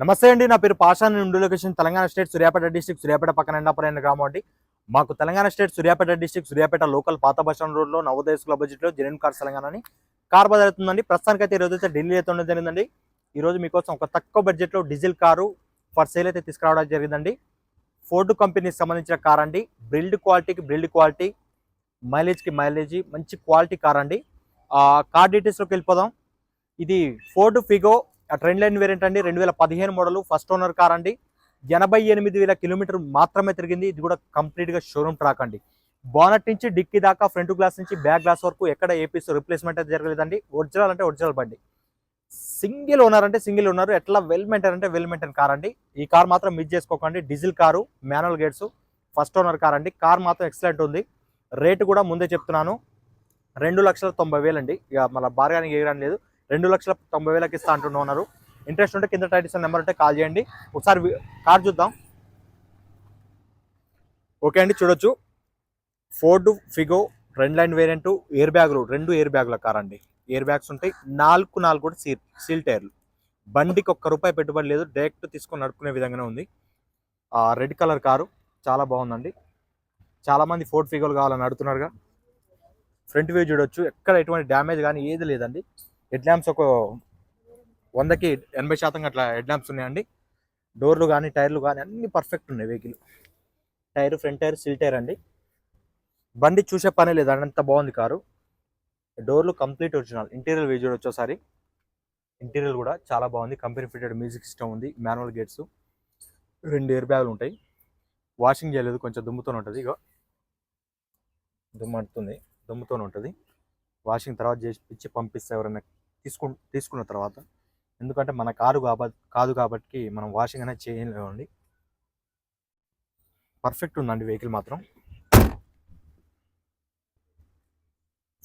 నమస్తే అండి నా పేరు పాషాన్ నుండి location Telangana state Suryapet district Suryapet పక్కన ఎండాపురైన గ్రామం అండి. మాకు Telangana state Suryapet district Suryapet local పాత బస్ రోడ్లో నవోదయ స్కూల్ బడ్జెట్లో జెన్యున్ కార్స్ తెలంగాణ అని కార్ బజార్ అవుతుందండి ప్రస్తుతానికి అయితే ఈరోజు అయితే ఢిల్లీ అయితే ఉండడం జరిగిందండి. ఈరోజు మీకోసం ఒక తక్కువ బడ్జెట్లో డీజిల్ కారు ఫర్ సేల్ అయితే తీసుకురావడం జరిగిందండి. ఫోర్డ్ కంపెనీకి సంబంధించిన కార్ అండి. బిల్డ్ క్వాలిటీకి బిల్డ్ క్వాలిటీ మైలేజ్కి మైలేజ్ మంచి క్వాలిటీ కార్ అండి. కార్ డీటెయిల్స్లోకి వెళ్ళిపోదాం. ఇది Ford Figo trend line variant అండి రెండు వేల పదిహేను మోడల్ ఫస్ట్ ఓనర్ కార్ అండి ఎనభై ఎనిమిది వేల కిలోమీటర్ మాత్రమే తిరిగింది. ఇది కూడా కంప్లీట్గా షోరూమ్ ట్రాక్ అండి. బానట్ నుంచి డిక్కీ దాకా ఫ్రంట్ గ్లాస్ నుంచి బ్యాక్ గ్లాస్ వరకు ఎక్కడ ఏపీస్ రిప్లేస్మెంట్ అయితే జరగలేదండి. ఒరిజినల్ అంటే ఒరిజినల్ బండి. సింగిల్ ఓనర్ అంటే సింగిల్ ఓనర్. ఎట్లా వెల్ మెయింటైన్ అంటే వెల్ మెయింటైన్ కార్ అండి. ఈ కార్ మాత్రం మిస్ చేసుకోకండి. డీజిల్ కారు మాన్యువల్ గేట్స్ ఫస్ట్ ఓనర్ కార్ అండి. కార్ మాత్రం ఎక్సలెంట్ ఉంది. రేటు కూడా ముందే చెప్తున్నాను. రెండు లక్షల తొంభై వేలు అండి ఇక మళ్ళీ బార్గానికి ఎగరని లేదు. రెండు లక్షల తొంభై వేలకు ఇస్తా అంటున్నా ఉన్నారు ఇంట్రెస్ట్ ఉంటే కింద టైటిల్స్ నెంబర్ ఉంటే కాల్ చేయండి. ఒకసారి కార్ చూద్దాం. ఓకే అండి చూడొచ్చు. ఫోర్డ్ ఫిగో రెండు లైన్ వేరియంట్ ఎయిర్ బ్యాగులు రెండు ఎయిర్ బ్యాగుల కార్ అండి. ఎయిర్ బ్యాగ్స్ ఉంటాయి. నాలుగు నాలుగు కూడా సీల్ సీల్ టైర్లు బండికి ఒక్క రూపాయి పెట్టుబడి లేదు. డైరెక్ట్ తీసుకొని నడుపుకునే విధంగానే ఉంది. ఆ రెడ్ కలర్ కారు చాలా బాగుందండి. చాలా మంది ఫోర్డ్ ఫిగోలు కావాలని అడుగుతున్నారుగా. ఫ్రంట్ వ్యూ చూడొచ్చు. ఎక్కడ ఎటువంటి డ్యామేజ్ కానీ ఏది లేదండి. హెడ్ ల్యాంప్స్ ఒక వందకి ఎనభై శాతం అట్లా హెడ్ ల్యాంప్స్ ఉన్నాయండి. డోర్లు కానీ టైర్లు కానీ అన్ని పర్ఫెక్ట్ ఉన్నాయి vehicle. Tyre front tyre seal tyre అండి. బండి చూసే పనే లేదు అంత బాగుంది కారు. డోర్లు కంప్లీట్ ఒరిజినల్. ఇంటీరియర్ వ్యూ వచ్చేసరి ఇంటీరియర్ కూడా చాలా బాగుంది. కంపెనీ ఫిటెడ్ మ్యూజిక్ సిస్టమ్ ఉంది మాన్యువల్ గేట్స్. రెండు ఎయిర్ బ్యాగులు ఉంటాయి. వాషింగ్ చేయలేదు కొంచెం దుమ్ముతోనే ఉంటుంది ఇక దుమ్ము అంటుంది దుమ్ముతోనే ఉంటుంది. వాషింగ్ తర్వాత చేసి ఇచ్చి పంపిస్తే ఎవరైనా తీసుకు తీసుకున్న తర్వాత ఎందుకంటే మన కారు కాబట్టి కాదు కాబట్టి మనం వాషింగ్ అనేది చేయలేమండి. పర్ఫెక్ట్ ఉందండి వెహికల్ మాత్రం.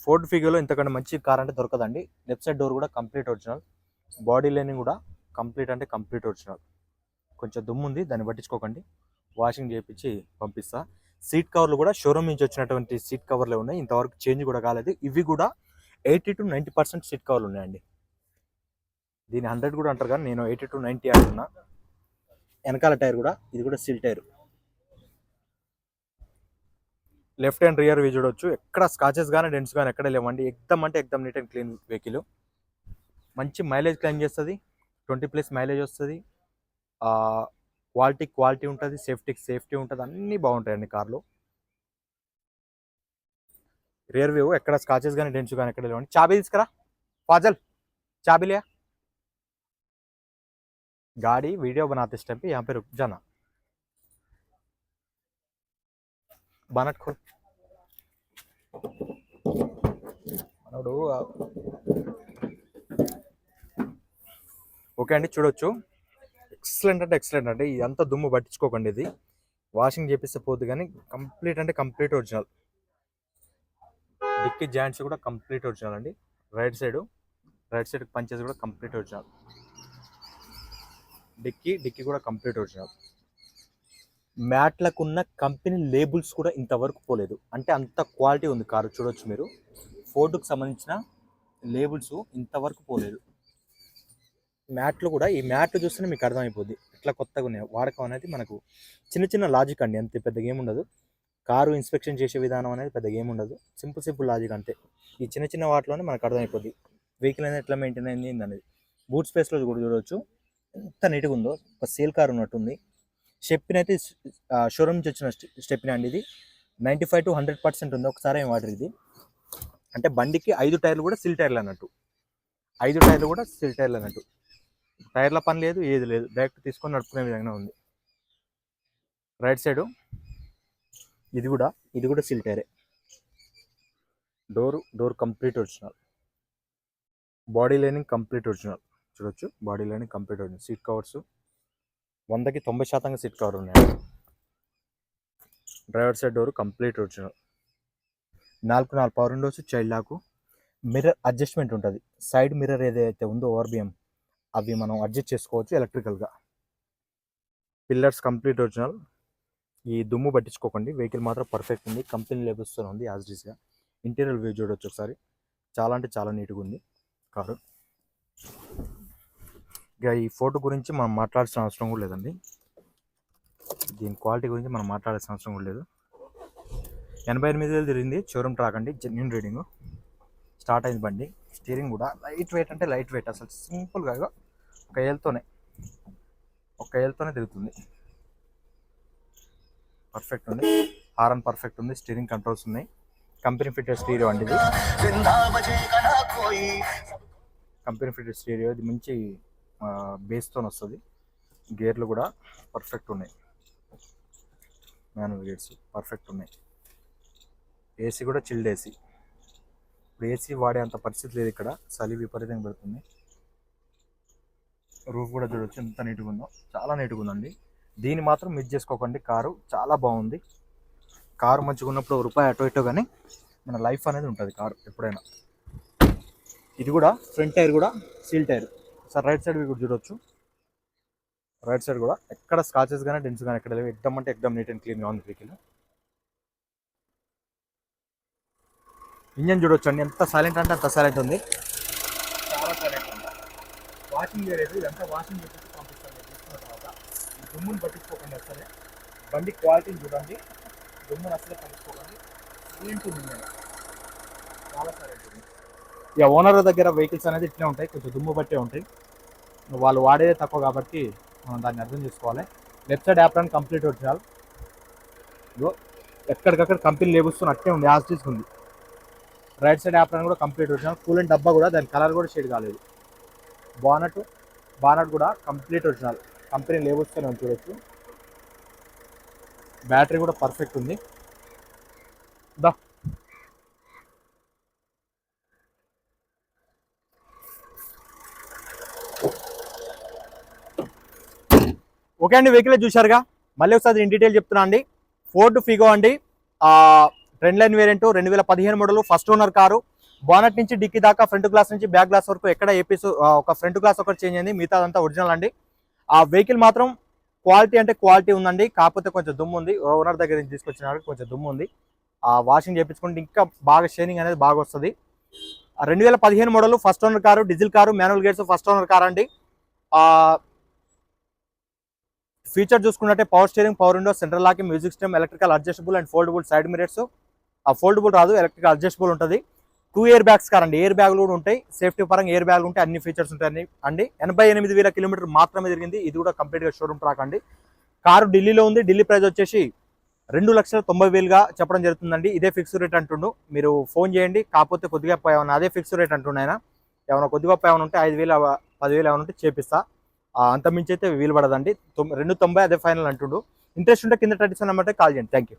ఫోర్డ్ ఫిగర్లో ఇంతకంటే మంచి కార్ అంటే దొరకదండి. లెఫ్ట్ సైడ్ డోర్ కూడా కంప్లీట్ ఒరిజినల్. బాడీ లైనింగ్ కూడా కంప్లీట్ అంటే కంప్లీట్ ఒరిజినల్. కొంచెం దుమ్ము ఉంది దాన్ని పట్టించుకోకండి. వాషింగ్ చేయించి పంపిస్తా. సీట్ కవర్లు కూడా షోరూమ్ నుంచి వచ్చినటువంటి సీట్ కవర్లే ఉన్నాయి. ఇంతవరకు చేంజ్ కూడా కాలేదు. ఇవి కూడా eighty to ninety percent seat కవర్లు ఉన్నాయండి. దీని హండ్రెడ్ కూడా అంటారు కానీ నేను ఎయిటీ టు నైంటీ అంటున్నా. వెనకాల టైర్ కూడా ఇది కూడా seal tyre. Left and rear view చూడొచ్చు. ఎక్కడ స్కాచెస్ కానీ డెంట్స్ కానీ ఎక్కడ లేవండి. ఎక్దమ్ అంటే ఎక్దమ్ నీట్ అండ్ క్లీన్ వెహికల్. మంచి మైలేజ్ క్లైమ్ చేస్తుంది. ట్వంటీ ప్లస్ మైలేజ్ వస్తుంది. క్వాలిటీ క్వాలిటీ ఉంటుంది. సేఫ్టీకి సేఫ్టీ ఉంటుంది. అన్నీ బాగుంటాయండి కార్లో. రియర్ వ్యూ ఎక్కడ స్కాచెస్ కానీ డెంట్స్ కానీ ఎక్కడ లేవండి చాబీ తీసుకురా ఫాజల్ चाबी लिया गाड़ी वीडियो बनाते इस टाइम पे यहाँ पे रुक जाना बानट खोल మనోడు ఓకే అండి చూడొచ్చు ఎక్సలెంట్ అంటే ఎక్సలెంట్ అంటే ఇదంతా దుమ్ము పట్టించుకోకండి ఇది వాషింగ్ చేపిస్తే పోద్ది కానీ కంప్లీట్ అంటే కంప్లీట్ ఒరిజినల్ డిక్కీ జాయింట్స్ కూడా కంప్లీట్ ఒరిజినల్ అండి. Right side right side punches కూడా కంప్లీట్ ఒరిజినల్. డిక్కీ డిక్కీ కూడా కంప్లీట్ ఒరిజినల్. మ్యాట్లకు ఉన్న కంపెనీ లేబుల్స్ కూడా ఇంతవరకు పోలేదు. అంటే అంత క్వాలిటీ ఉంది కారు చూడొచ్చు మీరు. ఫోర్డ్కి సంబంధించిన లేబుల్స్ ఇంతవరకు పోలేదు. మ్యాట్లు కూడా ఈ మ్యాట్లు చూస్తేనే మీకు అర్థమైపోద్ది. ఎట్లా కొత్తగా ఉన్నాయి వాడకం అనేది మనకు చిన్న చిన్న లాజిక్ అండి అంత పెద్దగా ఏముండదు. కారు ఇన్స్పెక్షన్ చేసే విధానం అనేది పెద్దగా ఉండదు. సింపుల్ సింపుల్ లాజిక్ అంతే. ఈ చిన్న చిన్న వాటిలోనే మనకు అర్థమైపోద్ది. వెహికల్ అనేది ఎట్లా మెయింటైన్ అయింది అనేది బూట్ స్పేస్లో కూడా చూడవచ్చు ఎంత నీట్గా ఉందో. ఒక సేల్ కార్ ఉన్నట్టుంది. స్టెప్పిన్ అయితే షోరూమ్ నుంచి వచ్చిన స్టెప్పిన్ అండి ఇది. Ninety five to hundred percent ఉంది. ఒకసారి ఏం వాటర్ ఇది. అంటే బండికి ఐదు టైర్లు కూడా సిల్ టైర్లు అన్నట్టు. ఐదు టైర్లు కూడా సిల్ టైర్లు అన్నట్టు. టైర్ల పని లేదు ఏది లేదు. డైరెక్ట్ తీసుకొని నడుపుకునే విధంగా ఉంది. రైట్ సైడు ఇది కూడా ఇది కూడా సిల్టేరే door door complete original body lining complete original చూడొచ్చు. Body lining complete original seat covers వందకి తొంభై శాతంగా సీట్ కవర్ ఉన్నాయి driver side door complete original నాలుగు నాలుగు power windows child lock mirror adjustment ఉంటుంది. సైడ్ మిర్రర్ ఏదైతే ఉందో ఓవర్బిఎం అవి మనం అడ్జస్ట్ చేసుకోవచ్చు ఎలక్ట్రికల్గా పిల్లర్స్ కంప్లీట్ ఒరిజినల్ ఈ దుమ్ము పట్టించుకోకండి. వెహికల్ మాత్రం పర్ఫెక్ట్ ఉంది. కంపెనీ లేబుల్స్తో ఉంది యాజ్ డీస్గా ఇంటీరియర్ వ్యూ చూడొచ్చు ఒకసారి. చాలా అంటే చాలా నీట్గా ఉంది కారు. ఇక ఈ ఫోటో గురించి మనం మాట్లాడాల్సిన అవసరం కూడా లేదండి. దీని క్వాలిటీ గురించి మనం మాట్లాడాల్సిన అవసరం కూడా లేదు. ఎనభై ఎనిమిది వేలు తిరిగింది. షోరూమ్ ట్రాక్ అండి. Genuine reading. స్టార్ట్ అయింది బండి. స్టీరింగ్ కూడా లైట్ వెయిట్ అంటే లైట్ వెయిట్. అసలు సింపుల్గా ఒక ఏళ్ళతోనే. ఒక ఏళ్ళతోనే తిరుగుతుంది. పర్ఫెక్ట్ ఉంది. హారన్ పర్ఫెక్ట్ ఉంది. స్టీరింగ్ కంట్రోల్స్ ఉన్నాయి. కంపెనీ ఫిట్టెడ్ స్టీరియో అండి ఇది. కంపెనీ ఫిట్టెడ్ స్టీరియో ఇది మంచి బేస్తో వస్తుంది. గేర్లు కూడా పర్ఫెక్ట్ ఉన్నాయి. మాన్యువల్ గేర్స్ పర్ఫెక్ట్ ఉన్నాయి. ఏసీ కూడా చిల్డ్ ఏసీ ఇప్పుడు ఏసీ వాడే అంత పరిస్థితి లేదు ఇక్కడ. చలి విపరీతంగా పెడుతుంది. రూఫ్ కూడా చూడొచ్చు. ఎంత నీట్గా ఉందో. చాలా నీట్గా ఉందండి. దీన్ని మాత్రం మిస్ చేసుకోకండి. కారు చాలా బాగుంది. కారు మంచిగా ఉన్నప్పుడు రూపాయి అటు ఇటు కానీ మన లైఫ్ అనేది ఉంటుంది కారు ఎప్పుడైనా. ఇది కూడా ఫ్రంట్ టైర్ కూడా seal tyre. Sir right side కూడా చూడొచ్చు. రైట్ సైడ్ కూడా ఎక్కడ స్కాచెస్ కానీ డెన్స్ కానీ ఎక్కడ లేవు. ఎక్దమ్ అంటే ఎక్దమ్ నీట్ అండ్ క్లీన్గా ఉంది వెహికల్. ఇంజన్ చూడొచ్చు అండి ఎంత సైలెంట్ అంటే అంత సైలెంట్ ఉంది. చాలా సైలెంట్ ఉంది. వాషింగ్ చేయలేదు ఇదంతా వాషింగ్ చేసేసి పంపిస్తాను నేను తీసుకున్న తర్వాత ఈ దుమ్ముని పట్టించుకోకండి అసలే బండి క్వాలిటీని చూడండి దుమ్ముని అసలే పట్టించుకోకండి. సైలెంట్ ఉంది చాలా సైలెంట్ ఉంది ఇక ఓనర్ దగ్గర వెహికల్స్ అనేది ఇట్లే ఉంటాయి కొంచెం దుమ్ము బట్టే ఉంటాయి. వాళ్ళు వాడేదే తక్కువ కాబట్టి మనం దాన్ని అర్థం చేసుకోవాలి. లెఫ్ట్ సైడ్ యాప్ కంప్లీట్ ఒరిజినల్ ఇగో ఎక్కడికక్కడ కంపెనీ లేబుస్తున్న అట్టే ఉంది యాజ్ ఉంది. రైట్ సైడ్ యాప్ కూడా కంప్లీట్ ఒరిజినల్ కూల్ డబ్బా కూడా దాని కలర్ కూడా షేడ్ కాలేదు. బానట్ బానట్ కూడా కంప్లీట్ ఒరిజినల్ కంపెనీ లేబుస్తూనే ఉంది చూడొచ్చు. బ్యాటరీ కూడా పర్ఫెక్ట్ ఉంది. దా. ఓకే అండి వెహికల్ చూశారుగా? మళ్ళీ ఒకసారి ఇన్ డీటెయిల్ చెప్తున్నా అండి. ఫోర్డ్ ఫిగో అండి. ట్రెండ్ లైన్ వేరియంట్ రెండు వేల పదిహేను model first owner car. Bonnet నుంచి డిక్కీ దాకా ఫ్రంట్ గ్లాస్ నుంచి బ్యాక్ గ్లాస్ వరకు ఎక్కడ ఏపీస్ ఒక ఫ్రంట్ గ్లాస్ ఒకటి చేంజ్ అయింది. మిగతాదంతా ఒరిజినల్ అండి. ఆ వెహికల్ మాత్రం క్వాలిటీ అంటే క్వాలిటీ ఉందండి. కాకపోతే కొంచెం దుమ్ము ఉంది. ఓనర్ దగ్గర నుంచి తీసుకొచ్చిన కొంచెం దుమ్ము ఉంది. ఆ వాషింగ్ చేయించుకుంటే ఇంకా బాగా షైనింగ్ అనేది బాగా వస్తుంది. రెండు వేల పదిహేను model first owner car diesel car manual gates first owner car అండి? Feature చూసుకున్నట్టే power steering power window central locking music system electrical adjustable and foldable side mirrors ఆ ఫోల్డబుల్ రాదు ఎలక్ట్రికల్ అడ్జస్టబుల్ ఉంటుంది. టూ ఇయర్ బ్యాగ్స్ కారండి air బ్యాగ్లు కూడా ఉంటాయి. Safety పరంగా air బ్యాగ్లు ఉంటాయి. అన్ని ఫీచర్స్ ఉంటాయి అండి ఎనభై ఎనిమిది వేల కిలోమీటర్ మాత్రమే జరిగింది. ఇది కూడా కంప్లీట్గా షోరూమ్ ట్రాక్ అండి. కారు ఢిల్లీలో ఉంది. ఢిల్లీ ప్రైస్ వచ్చేసి రెండు లక్షల తొంభై వేలుగా చెప్పడం జరుగుతుందండి. ఇదే ఫిక్స్ రేట్ అంటుండు. మీరు ఫోన్ చేయండి. కాకపోతే కొద్దిగా ఏమైనా అదే ఫిక్స్ రేట్ అంటుండు ఆయన. ఏమైనా కొద్దిగా ఏమైనా ఉంటే ఐదు వేలు పదివేలు ఏమైనా ఉంటే చేపిస్తా. అంతమించి మించి అయితే వీలు పడదండి. రెండు తొంభై అదే ఫైనల్ అంటుండు. ఇంట్రెస్ట్ ఉంటే కింద థర్టీ సెవెన్ కాల్ చేయండి. Thank you